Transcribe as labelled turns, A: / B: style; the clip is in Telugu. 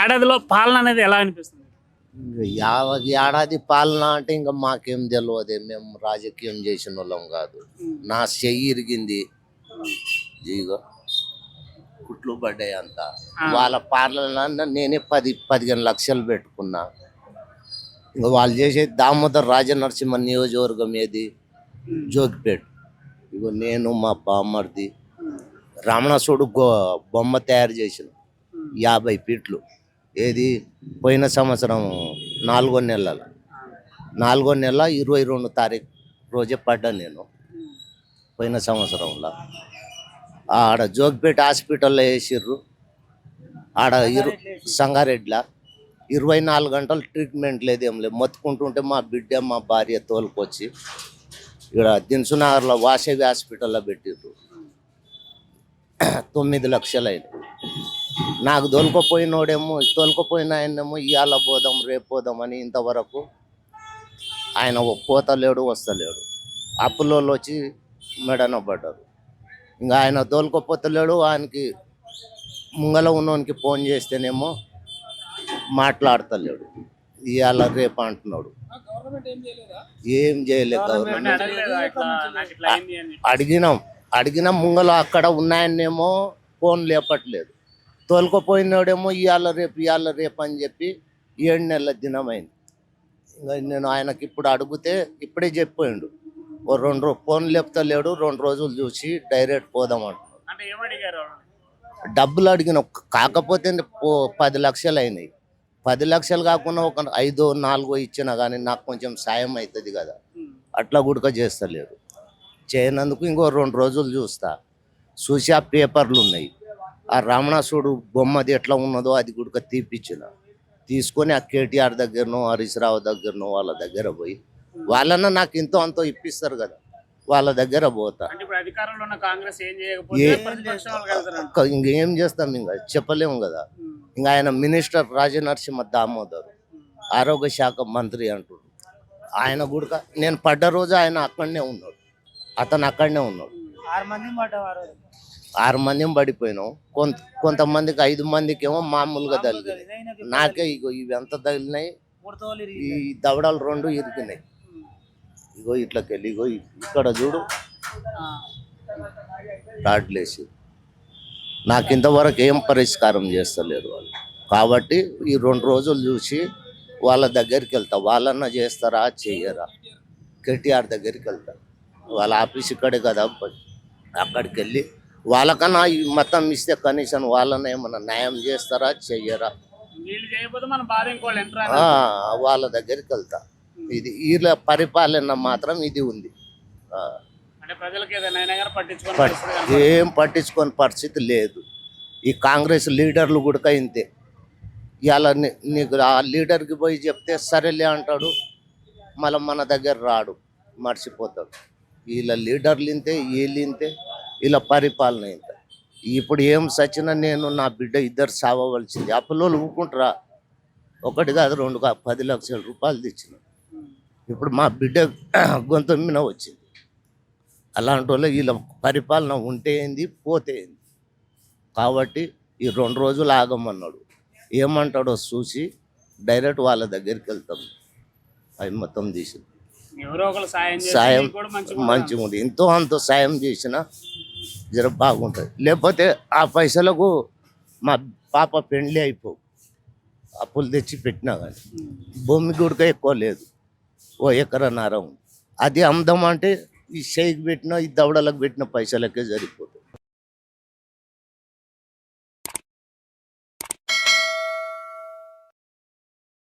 A: ఏడాదిలో పాలన అనేది ఎలా అనిపిస్తుంది?
B: ఏడాది పాలన అంటే ఇంకా మాకేం తెలియదు మేము రాజకీయం చేసిన వాళ్ళం కాదు. నా చెయ్యి ఇరిగింది. ఇగో కుట్లు పడ్డాయి అంత. వాళ్ళ పాలన నేనే పది పదిహేను లక్షలు పెట్టుకున్నా. ఇంకా వాళ్ళు చేసే దామోదర్ రాజనరసింహ నియోజకవర్గం ఏది? జోగిపేట. ఇగో నేను మా బామ్మర్ది రమణసుడు గో బొమ్మ తయారు చేసిన యాభై ఫీట్లు. ఏది? పోయిన సంవత్సరం నాలుగో నెలలో. నాలుగో నెల ఇరవై రెండు తారీఖు రోజే పడ్డాను నేను. పోయిన సంవత్సరంలో. ఆడ జోగిపేట హాస్పిటల్లో వేసిర్రు. ఆడ ఇరు సంగారెడ్ల ఇరవై నాలుగు గంటలు ట్రీట్మెంట్ లేదు ఏం లేదు మొత్తుకుంటుంటే మా బిడ్డ మా భార్య తోలుకొచ్చి ఇక్కడ దిన్సునగర్లో వాసవి హాస్పిటల్లో పెట్టిర్రు. తొమ్మిది లక్షలు నాకు తోలుకపోయినోడేమో తోలుకపోయిన ఆయనేమో ఇవాళ పోదాం రేపు పోదాం అని ఇంతవరకు ఆయన పోతలేడు వస్తలేడు. అప్పులోళ్ళు వచ్చి మెడన పడ్డారు ఇంకా ఆయన తోలుకపోతలేడు ఆయనకి ముంగల ఉన్నోనికి ఫోన్ చేస్తేనేమో మాట్లాడతలేడు. ఇవాళ రేపు అంటున్నాడు. ఏం చేయలేదు? గవర్నమెంట్? అడిగినాం అడిగిన ముంగల అక్కడ ఉన్నాయనేమో ఫోన్ లేపట్లేదు. తోలుకపోయినాడేమో ఇవాళ రేపు ఇవాళ రేపు అని చెప్పి ఏడు నెలల దినమైంది. ఇంకా నేను ఆయనకి ఇప్పుడు అడిగితే ఇప్పుడే చెప్పిపోయిండు. ఓ రెండు రో ఫోన్ లేపుతలేడు రెండు రోజులు చూసి డైరెక్ట్ పోదాం అంటున్నాడు
A: అంటే ఏమడిగారు వాళ్ళు?
B: డబ్బులు అడిగిన కాకపోతే పో- పది లక్షలు అయినాయి. పది లక్షలు కాకుండా ఒక ఐదో నాలుగో ఇచ్చినా కానీ నాకు కొంచెం సాయం అవుతుంది కదా. అట్లా గుడక చేస్తలేరు చేయనందుకు ఇంకో రెండు రోజులు చూస్తా. చూసి ఆ పేపర్లు ఉన్నాయి. ఆ రమణాసుడు బొమ్మది ఎట్లా ఉన్నదో అది గుడక తీపిచ్చిన. తీసుకొని ఆ కేటీఆర్ దగ్గరనో హరీష్ రావు దగ్గరనో వాళ్ళ దగ్గర పోయి వాళ్ళన్న నాకు ఇంతో అంతో ఇప్పిస్తారు కదా వాళ్ళ దగ్గర పోతా.
A: అంటే ఇప్పుడు అధికారంలో ఉన్న కాంగ్రెస్ ఏం చేయకపోతే
B: ఏ-
A: ప్రతిపక్షం వాళ్ళకి వెళ్తారంట
B: ఇంకా చేస్తాం ఇంకా? చెప్పలేము కదా. ఇంకా ఆయన మినిస్టర్ రాజనరసింహ దామోదర్ ఆరోగ్య శాఖ మంత్రి అంటుడు. ఆయన కూడా నేను పడ్డ రోజు ఆయన అక్కడనే ఉన్నాడు. అతను అక్కడనే ఉన్నాడు.
C: ఆరు మంది
B: ఆరు మంది పడిపోయినాం. కొంత కొంతమందికి ఐదు మందికి ఏమో మామూలుగా తగిలినాయి. నాకే ఇగో ఇవి ఎంత తగిలినాయి? ఈ దవడలు రెండు ఇరిగినాయి. ఇగో ఇట్లకెళ్ళి ఇగో ఇక్కడ చూడు. రాడ్లేసి. నాకు ఇంతవరకు ఏం పరిష్కారం చేస్తలేరు వాళ్ళు. కాబట్టి ఈ రెండు రోజులు చూసి వాళ్ళ దగ్గరికి వెళ్తా వాళ్ళన్న చేస్తారా? చెయ్యరా. కేటీఆర్ దగ్గరికి వెళ్తా వాళ్ళ ఆఫీస్ ఇక్కడే కదా. అక్కడికి వెళ్ళి వాళ్ళకన్నా ఈ మొత్తం ఇస్తే కనీసం వాళ్ళని ఏమన్నా న్యాయం చేస్తారా చెయ్యరా?
A: వీళ్ళు
B: దగ్గరికి వెళ్తా. ఇది వీళ్ళ పరిపాలన మాత్రం ఇది ఉంది. ఏం పట్టించుకొని పరిస్థితి లేదు. ఈ కాంగ్రెస్ లీడర్లు కూడా ఇంతే. నీ- నీకు ఆ లీడర్కి పోయి చెప్తే సరేలే అంటాడు మళ్ళీ మన దగ్గర రాడు మర్చిపోతాడు. వీళ్ళ లీడర్లు ఇంతే వీళ్ళు ఇంతే. వీళ్ళ పరిపాలన ఇంత ఇప్పుడు ఏం సచిన నేను నా బిడ్డ ఇద్దరు సావవలసింది. అప్పులోళ్ళు ఊరుకుంటారా? ఒకటి కాదు రెండు కాదు పది లక్షల రూపాయలు తెచ్చిన. ఇప్పుడు మా బిడ్డ గొంతు మీద వచ్చింది. అలాంటి వాళ్ళు వీళ్ళ పరిపాలన ఉంటే ఏంది పోతే ఏంది? కాబట్టి ఈ రెండు రోజులు ఆగమన్నాడు. ఏమంటాడో చూసి డైరెక్ట్ వాళ్ళ దగ్గరికి వెళ్తాం. అవి మొత్తం తీసి
A: ఎవరో ఒకరు సాయం మంచిగా
B: ఉంది ఎంతో అంత సాయం చేసిన జర బాగుంటుంది. లేకపోతే ఆ పైసలకు మా పాప పెండ్లి అయిపోవు అప్పులు తెచ్చి పెట్టినా కానీ భూమి గుడిక ఎక్కువ లేదు. ఓ ఎకరన్నర ఉంది. అది అమ్ముదామంటే ఈ షేక్ పెట్టిన ఈ దవడలకు పెట్టిన పైసలకే సరిపోతుంది